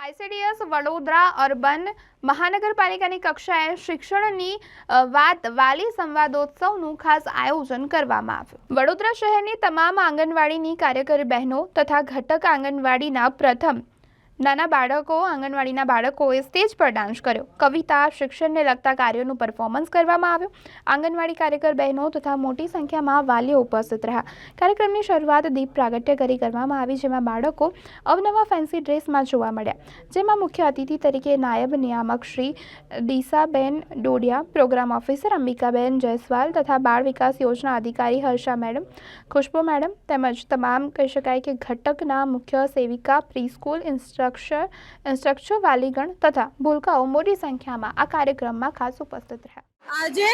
ICDS, Vadodara, urban, મહાનગરપાલિકાની કક્ષાએ શિક્ષણની વાત વાલી સંવાદોત્સવનું ખાસ આયોજન કરવામાં આવ્યું. વડોદરા શહેરની તમામ આંગણવાડીની કાર્યકરી બહેનો તથા ઘટક આંગણવાડીના પ્રથમ નાના બાળકો, આંગણવાડીના બાળકોએ સ્ટેજ પર ડાન્સ કર્યો. કવિતા, શિક્ષણને લગતા કાર્યોનું પરફોર્મન્સ કરવામાં આવ્યું. આંગણવાડી કાર્યકર બહેનો તથા મોટી સંખ્યામાં વાલીઓ ઉપસ્થિત રહ્યા. કાર્યક્રમની શરૂઆત દીપ પ્રાગટ્ય કરી કરવામાં આવી, જેમાં બાળકો અવનવા ફેન્સી ડ્રેસમાં જોવા મળ્યા. જેમાં મુખ્ય અતિથિ તરીકે નાયબ નિયામક શ્રી ડીસાબેન ડોડિયા, પ્રોગ્રામ ઓફિસર અંબિકાબેન જયસ્વાલ તથા બાળ વિકાસ યોજના અધિકારી હર્ષા મેડમ, ખુશ્બુ મેડમ તેમજ તમામ કહી શકાય કે ઘટકના મુખ્ય સેવિકા, પ્રીસ્કૂલ ઇન્સ્ટ્રક્ટર ઇન્સ્ટ્રક્ટર વાલીગણ તથા ભૂલકાઓ મોટી સંખ્યામાં આ કાર્યક્રમમાં ખાસ ઉપસ્થિત રહ્યા. આજે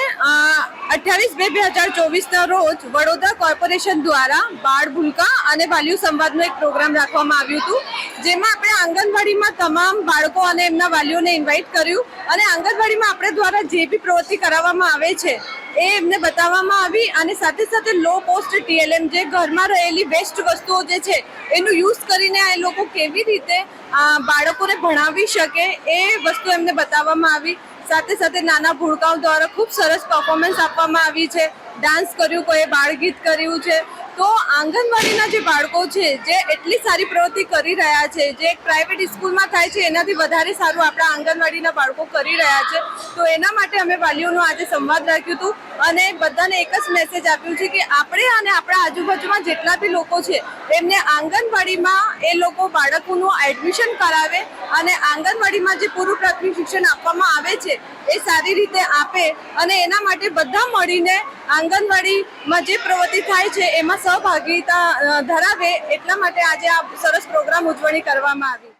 અઠ્યાવીસ બે બે હજાર ચોવીસના રોજ વડોદરા કોર્પોરેશન દ્વારા બાળ ભૂલકા અને વાલીઓ સંવાદનો એક પ્રોગ્રામ રાખવામાં આવ્યું હતું, જેમાં આપણે આંગણવાડીમાં તમામ બાળકો અને એમના વાલીઓને ઇન્વાઇટ કર્યું અને આંગણવાડીમાં આપણે દ્વારા જે બી પ્રવૃત્તિ કરાવવામાં આવે છે, એ એમને બતાવવામાં આવી અને સાથે સાથે લો પોસ્ટ ટીએલએમ જે ઘરમાં રહેલી બેસ્ટ વસ્તુઓ જે છે, એનું યુઝ કરીને આ લોકો કેવી રીતે બાળકોને ભણાવી શકે એ વસ્તુ એમને બતાવવામાં આવી. સાથે સાથે નાના ભૂડકાઓ દ્વારા ખૂબ સરસ પરફોર્મન્સ આપવામાં આવી છે. ડાન્સ કર્યું, કોઈએ બાળગીત કર્યું છે. તો આંગણવાડીના જે બાળકો છે, જે એટલી સારી પ્રવૃત્તિ કરી રહ્યા છે, જે પ્રાઇવેટ સ્કૂલમાં થાય છે, એનાથી વધારે સારું આપણા આંગણવાડીના બાળકો કરી રહ્યા છે. તો એના માટે અમે વાલીઓનો આજે સંવાદ રાખ્યું હતું અને બધાને એક જ મેસેજ આપ્યું છે કે આપણે અને આપણા આજુબાજુમાં જેટલા બી લોકો છે, એમને આંગણવાડીમાં એ લોકો બાળકોનું એડમિશન કરાવે અને આંગણવાડીમાં જે પૂરું પ્રાથમિક શિક્ષણ આપવામાં આવે છે, એ સારી રીતે આપે અને એના માટે બધા મળીને આંગણવાડીમાં જે પ્રવૃત્તિ થાય છે, એમાં સહભાગીતા ધરાવે એટલા માટે આજે આ સરસ પ્રોગ્રામ ઉજવણી કરવામાં આવી.